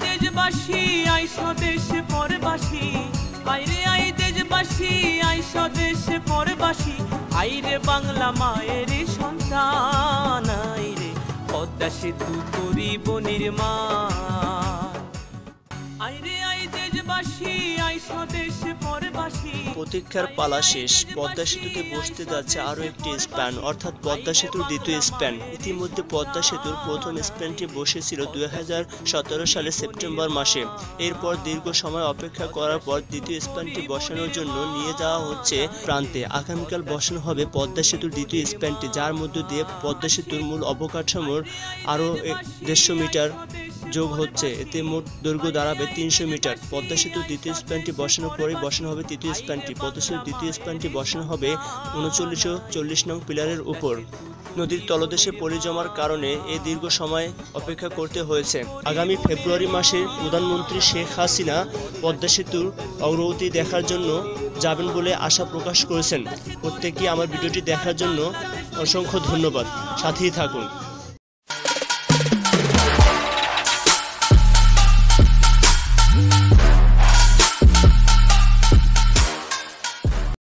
দেশবাসী, আই স্বদেশে পরবাসী। আইরে আই দেশবাসী, আই স্বদেশে পরবাসী। আইরে বাংলা মায়ের সন্তান, আইরে পদ্মা সেতু করিব নির্মাণ। আইরে আই দেশবাসী, আই স্বদেশে পরবাসী। প্রতীক্ষার পালা শেষ। পদ্মা সেতুতে বসতে যাচ্ছে আরও একটি স্প্যান, অর্থাৎ পদ্মা সেতুর দ্বিতীয় স্প্যান। ইতিমধ্যে পদ্মা সেতুর প্রথম স্প্যানটি বসেছিল দুই হাজার সতেরো সালে সেপ্টেম্বর মাসে। এরপর দীর্ঘ সময় অপেক্ষা করার পর দ্বিতীয় স্প্যানটি বসানোর জন্য নিয়ে যাওয়া হচ্ছে প্রান্তে। আগামীকাল বসানো হবে পদ্মা সেতুর দ্বিতীয় স্প্যানটি, যার মধ্য দিয়ে পদ্মা সেতুর মূল অবকাঠামোর আরও দেড়শো মিটার যোগ হচ্ছে। এতে মোট দৈর্ঘ্য দাঁড়াবে তিনশো মিটার। পদ্মা সেতুর দ্বিতীয় স্প্যানটি বসানোর পরে বসানো হবে তৃতীয় স্প্যানটি পদ্মা সেতুর দ্বিতীয় স্প্যানটি বসানো হবে উনচল্লিশশো চল্লিশ নং পিলারের উপর। নদীর তলদেশে পলি জমার কারণে এই দীর্ঘ সময় অপেক্ষা করতে হয়েছে। আগামী ফেব্রুয়ারি মাসে প্রধানমন্ত্রী শেখ হাসিনা পদ্মা সেতুর অগ্রগতি দেখার জন্য যাবেন বলে আশা প্রকাশ করেছেন। প্রত্যেককে আমার ভিডিওটি দেখার জন্য অসংখ্য ধন্যবাদ। সাথেই থাকুন।